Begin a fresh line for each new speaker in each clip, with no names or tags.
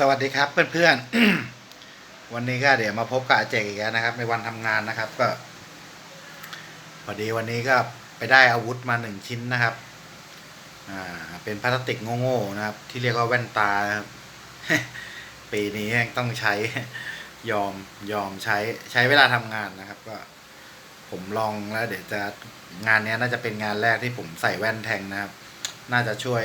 สวัสดีครับเพื่อนๆ วันนี้ก็เดี๋ยวมาพบกับอาเจกอีกแล้วนะครับ ในวันทำงานนะครับ ก็พอดีวันนี้ก็ไปได้อาวุธมาหนึ่งชิ้นนะครับ อ่า เป็นพลาสติกโง่ๆนะครับ ที่เรียกว่าแว่นตาปีนี้ต้องใช้ยอมยอมใช้ใช้เวลาทำงานนะครับ ก็ ผมลองแล้ว เดี๋ยวจะงานนี้น่าจะเป็นงานแรกที่ผมใส่แว่นแทงนะครับ น่าจะช่วย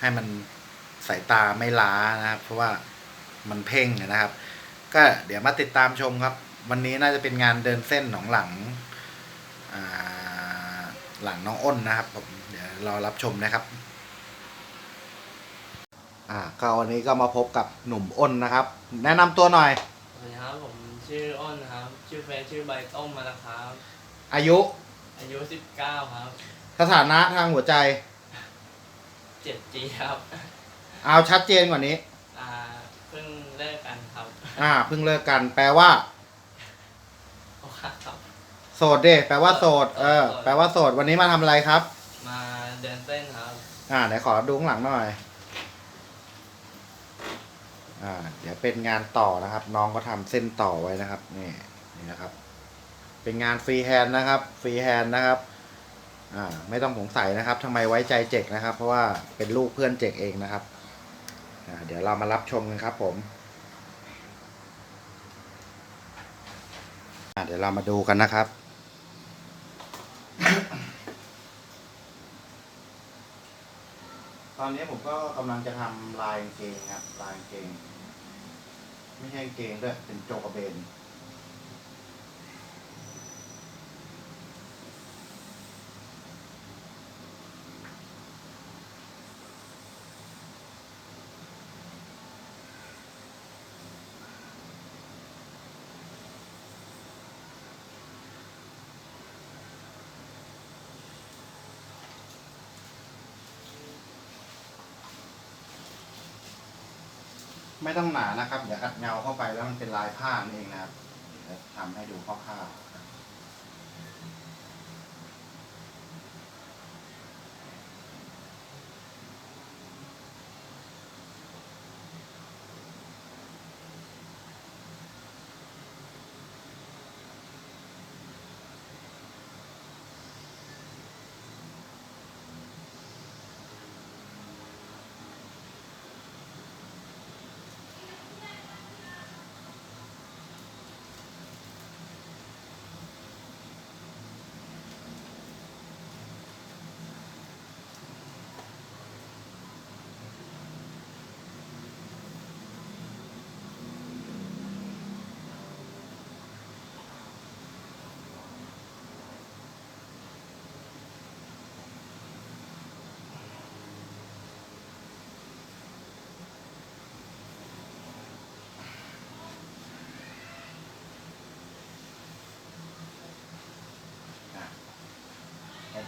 ให้มัน สายตาไม่ล้านะครับ เพราะว่ามันเพ่งนะครับ ก็เดี๋ยวมาติดตามชมครับ วันนี้น่าจะเป็นงานเดินเส้นของหลังอ่าหลังน้องอ้นนะครับผมเดี๋ยวรอรับชมนะครับอ่าก็วันนี้ก็มาพบกับหนุ่มอ้นนะครับ แนะนำตัวหน่อย
สวัสดีครับผมชื่ออ้นนะครับ ชื่อเฟซชื่อใบต้มมาแล้วครับ
อายุ
อายุ 19 ครับ
สถานะทางหัวใจ
7จีครับ
เอาชัดเจนกว่านี้
อ่าเพิ่งเลิกกันครับ
อ่าเพิ่งเลิกกัน แปลว่า
โอ้ครับ
โสดเด้แปลว่าโสด เออ แปลว่าโสด วันนี้มาทำอะไรครับ
มาเดินเต้นครับ
อ่าไหนขอดูข้างหลังหน่อย อ่า เดี๋ยวเป็นงานต่อนะครับ น้องก็ทำเส้นต่อไว้นะครับ นี่นี่นะครับ เป็นงานฟรีแฮนด์นะครับ ฟรีแฮนด์นะครับ อ่า ไม่ต้องสงสัยนะครับทำไมไว้ใจเจกนะครับ เพราะว่าเป็นลูกเพื่อนเจกเองนะครับอ่า เดี๋ยวเรามารับชมกันครับผมเดี๋ยวเรามาดูกันนะครับ ตอนนี้ผมก็กำลังจะทำลายเกงครับ ลายเกง ไม่ใช่เกงด้วย เป็นโจกระเบน ไม่ต้องหนานะครับ เดี๋ยวอัดเงาเข้าไปแล้วมันเป็นลายผ้านั่นเองนะครับเดี๋ยวทำให้ดูคร่าวๆ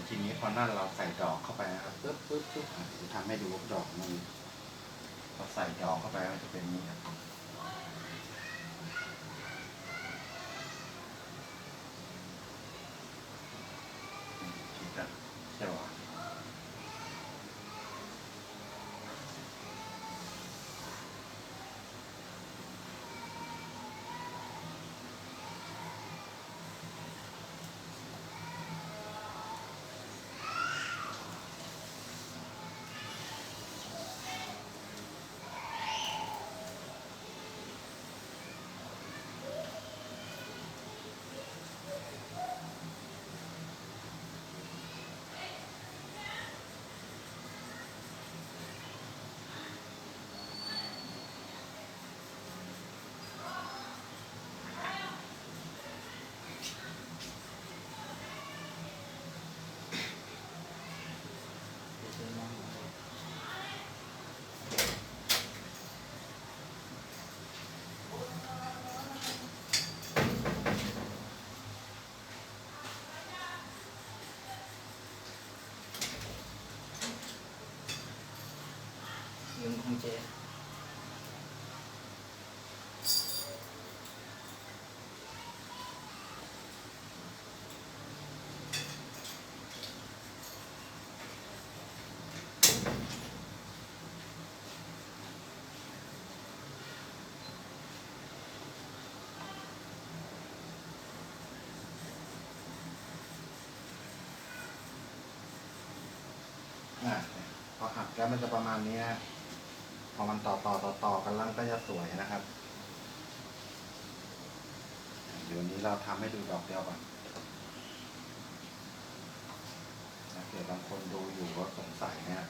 ยวทีนี้พอนั่นเราใส่ดอกเข้าไปนะครับปึ๊บปึ๊บปึ๊บอะจะทำให้ดูว่าดอกมันพอใส่ดอกเข้าไปมันจะเป็นนี้ครับ เคพอหักแล้วมันจะประมาณนี้ อมันต่อต่อต่อต่อกันแล้วก็จะสวยนะครับ เดี๋ยวนี้เราทำให้ดูดอกเดียวก่อนเดี๋ยวบางคนดูอยู่ก็สงสัยนะครับว่ย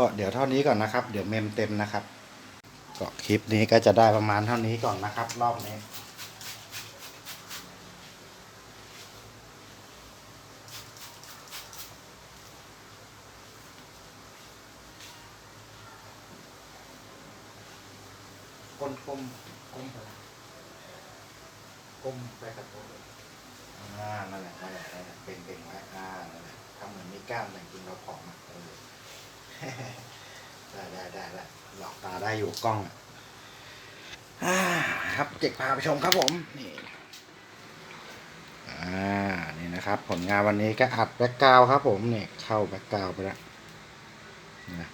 ก็
เดี๋ยวเท่านี้ก่อนนะครับ เดี๋ยวเมมเต็มนะครับ ก็คลิปนี้ก็จะได้ประมาณเท่านี้ก่อนนะครับ รอบนี้ก้นก้มก้มไปละก้มไปกับตัวเลยอ่านั่นแหละนั่นแหละนั่นแหละเป็นเป็นไว้อ่านั่นแหละทำเหมือนมีกล้ามแต่จริงเราผอมอะเออ ได้ได้ได้ได้หลอกตาได้อยู่กล้องอ่าครับเจ็กพาไปชมครับผม นี่อ่านี่นะครับ ผลงานวันนี้ก็อัดแบ็กกราวด์ครับผมเนี่ยเข้าแบ็กกราวด์ไปแล้วนะ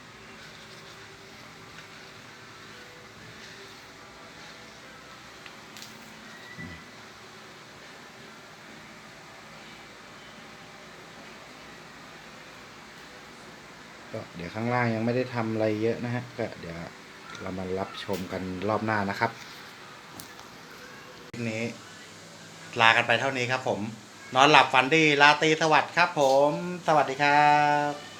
ก็เดี๋ยวข้างล่างยังไม่ได้ทำอะไรเยอะนะฮะ ก็เดี๋ยวเรามารับชมกันรอบหน้านะครับคลิปนี้ลากันไปเท่านี้ครับผม นอนหลับฝันดีลาตรีสวัสดิ์ครับผม สวัสดีครับ